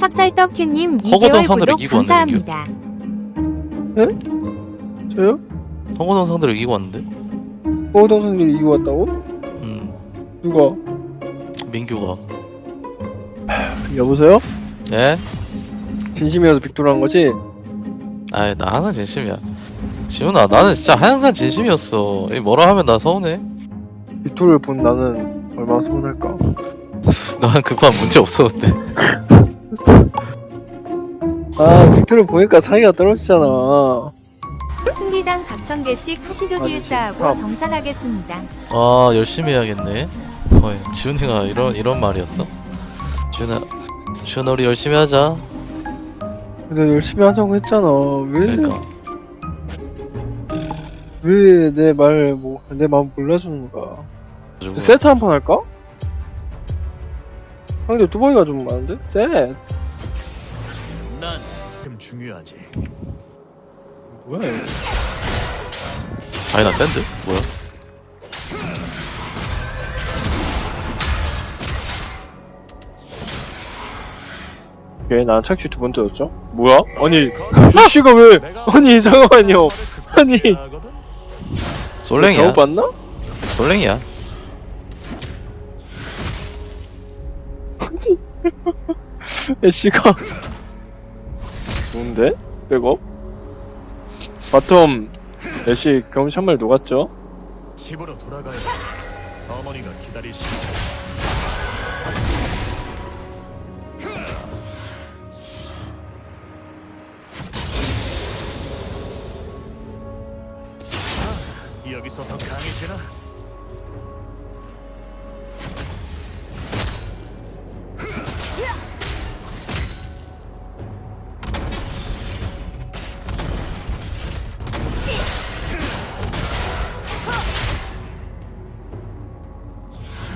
찹쌀떡캣님 허거동 2개월 선으로 구독 이기고 왔네, 감사합니다. 저요? 성고동 상대를 이기고 왔는데? 선생님 이기고 왔다고? 음 누가? 민규가 여보세요? 예? 진심이어서 빅토르한 거지? 아이 나 항상 진심이야 지훈아 나는 진짜 항상 진심이었어 이 뭐라 하면 나 서운해 빅토르를 본 나는 얼마나 서운할까? 난 급한 문제 없어 근데 아 빅토르 보니까 사이가 떨어지잖아. 승리당 각천 개씩 하고 참. 정산하겠습니다. 아 열심히 해야겠네 어이 지훈이가 이런 이런 말이었어? 지훈아 지훈아 우리 열심히 하자 근데 열심히 하자고 했잖아. 왜? 그러니까 왜 내 말 뭐 내 마음 몰라주는 거야? 가지고 세트 한 판 할까? 상대 뚜벅이가 좀 많은데? 셋. 난좀 중요하지. 뭐야? 이거. 아니 나 샌드? 뭐야? 오케이 난 착취 두 번째였죠? 뭐야? 아니 이 씨가 왜? 아니 잠깐만요. 아니 솔랭이야 봤나? 솔랭이야 애쉬가 좋은데? 백업? 바텀 애쉬 한발 녹았죠? 집으로 돌아가야 돼. 어머니가 기다리시. 아, 여기서 더 강해지나?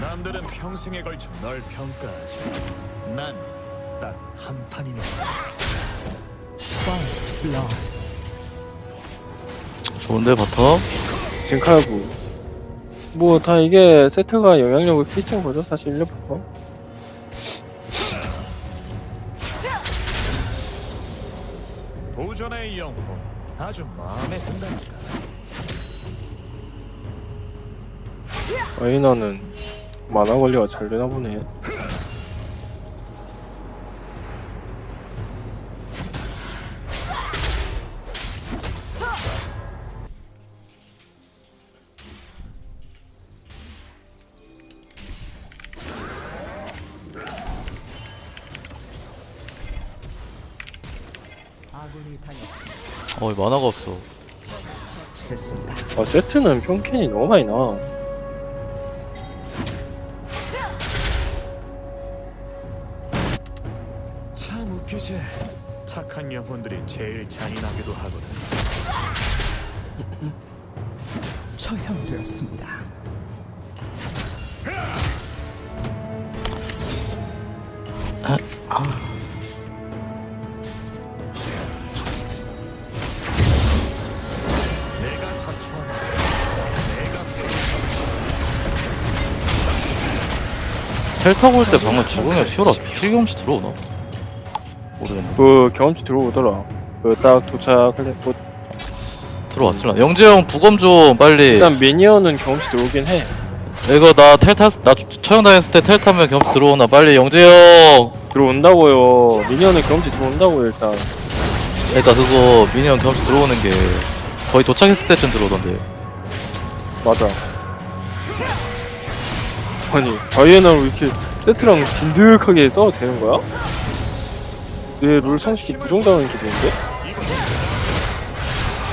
남들은 평생에 걸쳐 널 평가하지. 난 딱 한 판이면 좋은데 바텀? 징칼구 뭐 다 이게 세트가 영향력을 끼친 거죠 사실 1렙부터 도전의 영혼 아주 마음에 든다니까. 아이나는 만화 관리가 잘 되나 보네. 어이 만화가 없어. 아 세트는 평캔이 너무 많이 나 착한 영혼들이 제일 잔인하기도 하거든. 처형되었습니다. 내가 자초한 내가 텔 타고 올때 방금 적응해 튀어라 필경치 들어오나? 모르겠네 그 경험치 들어오더라. 그 딱 도착할 때 들어왔을라 영재 형 부검 좀 빨리. 일단 미니언은 경험치 들어오긴 해. 이거 나텔 탔, 나 처형 당했을 때 텔 타면 경치 들어오나? 빨리 영재 형. 들어온다고요. 미니언은 경험치 들어온다고요 일단. 그러니까 그거 미니언 경치 들어오는 게 거의 도착했을 때쯤 들어오던데. 맞아. 아니, 다이애나로 이렇게 세트랑 딘득하게 싸워도 되는 거야? 내룰 상식이 부정당한 기분인데?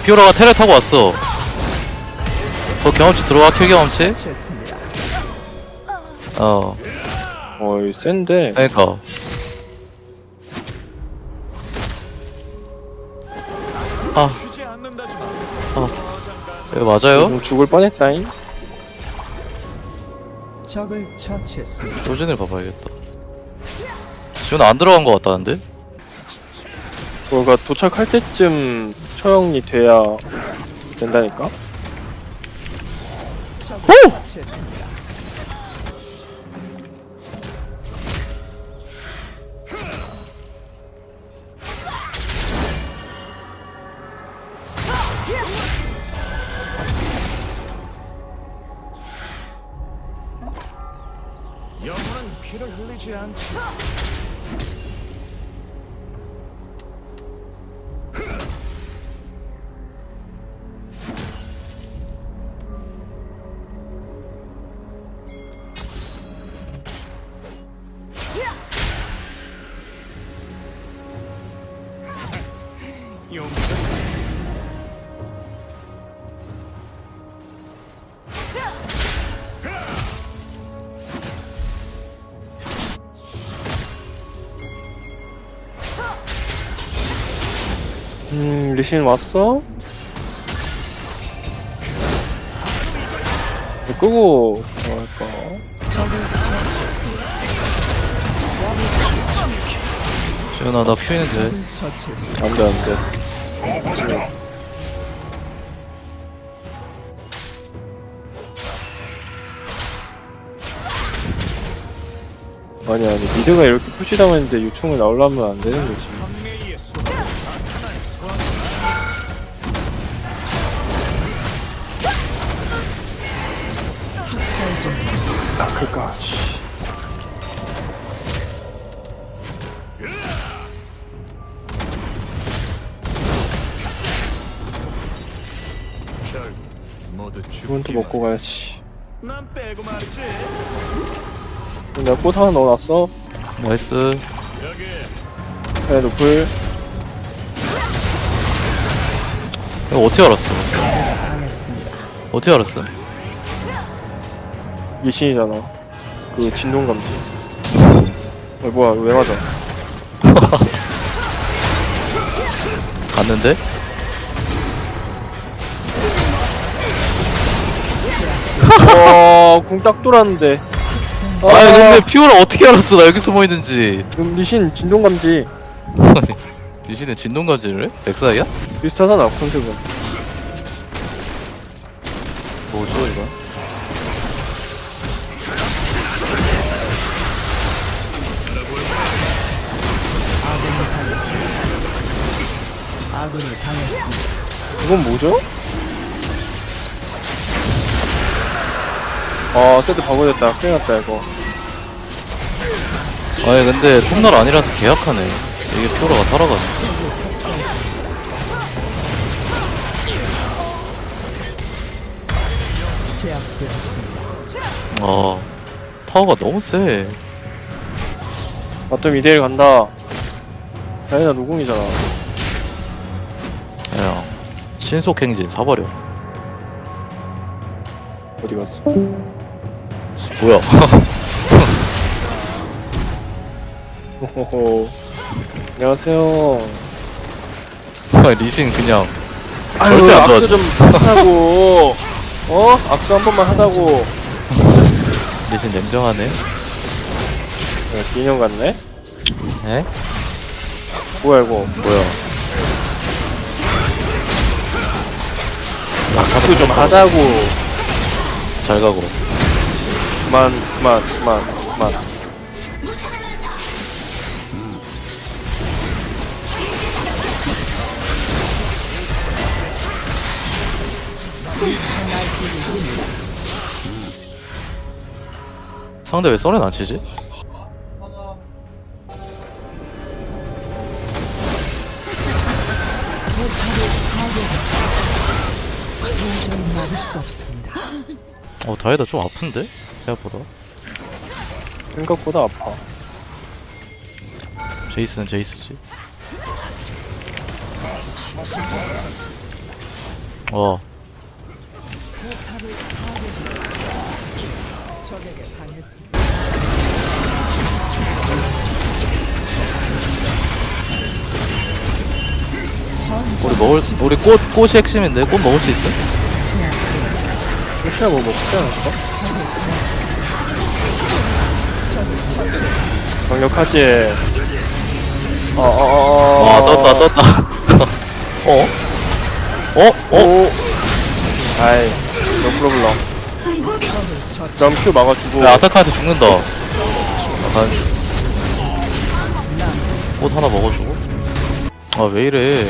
피오라가 텔을 타고 왔어 그 경험치 들어와 킬 경험치? 어 어이, 센데. 그러니까 아. 어. 이거 맞아요? 좀 죽을 뻔했다잉. 적을 처치했습니다. 조진을 봐봐야겠다 지훈 안 들어간 거 같다는데? 그러니까 도착할 때쯤 처형이 돼야 된다니까? 오! 영혼은 피를 흘리지 않지. 음 리신 왔어? 끄고 뭐할까 지훈아 나 퓨 있는데. 안돼 안돼 아니 아니 미드가 이렇게 푸시당했는데 유충을 나오려면 안 되는 거지. 아 그니까 모두 이건 또. 먹고 가야지. 난 빼고 말이지. 내가 꽃 하나 넣어놨어? 나이스 여기. 해 노플 이거 어떻게 알았어. 어떻게 알았어? 리신이잖아. 그 진동 감지. 어 뭐야 왜 맞아? 갔는데? 와 궁 딱 돌았는데 아니 근데 퓨를 어떻게 알았어 나 여기 숨어 있는지 그럼 리신 진동 감지 아니 유신은 진동가지를 해? 백사이야? 비슷하잖아 컨셉은 뭐죠 이거? 이건 뭐죠? 아 세트 바보됐다. 큰일 났다 이거. 아니 근데 톱날 아니라서 계약하네. 이게 살아가지고. 제압되었습니다. 아 타워가 너무 세. 바텀 2대1 간다. 다이나 노공이잖아. 그냥 신속행진 사버려. 어디 갔어? 뭐야? 호호호. 안녕하세요. 아니, 리신 그냥 절대 안 악수 좀 하자고. 어? 악수 한 번만 하자고. 리신 냉정하네. 야, 기인형 같네? 에? 뭐야 이거? 뭐야? 악수 좀 하자고. 잘 가고 그만 그만 그만 그만 상대 왜 썰엔 안 치지? 어 다이다 좀 아픈데? 생각보다 생각보다 아파 제이스는 제이스지 어. 우리 먹을 수, 우리 꽃 꽃이 핵심인데 꽃 먹을 수 있어? 혹시나 뭐 먹지 않을까? 강력하지. 어어어 어 와 떴다 떴다. 어? 어? 어? 오. 아이 no problem 그럼 큐 막아주고. 야 아타카한테 죽는다. 약간 꽃 하나 먹어주고. 아 왜 이래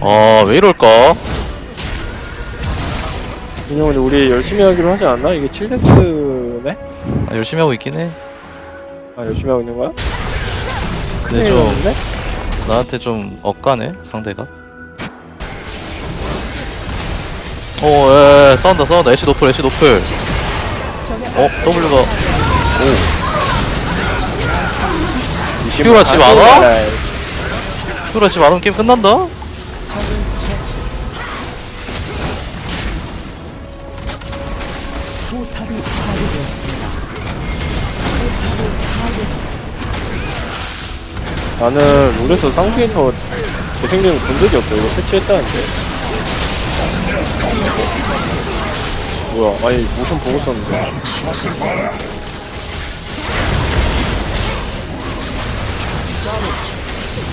아 왜 이럴까? 근데 우리 열심히 하기로 하지 않나? 이게 7렉스네? 아, 열심히 하고 있긴 해 아 열심히 하고 있는 거야? 근데 좀네 나한테 좀 엇가네 상대가 오 예, 예, 싸운다 싸운다 애쉬 노플 애쉬 노플 어 W가 오 피오라 집 안 와? 피오라 집 안 오면 게임 끝난다? 포탑이 파괴되었습니다. 포탑을 파괴했습니다. 나는 롤에서 쌍피에서 재생되는 본 적이 없어 이거 패치했다는데 뭐야 아니 모션 보고 썼는데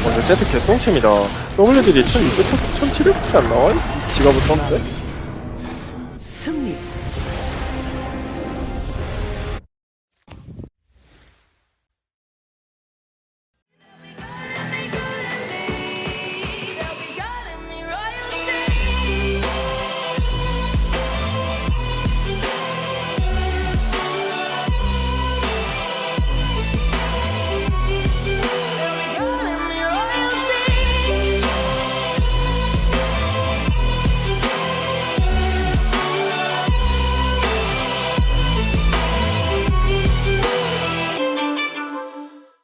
어 근데 세트 개똥챔이다 W들이 1600, 1700밖에 안 나와? 지갑을 썼는데?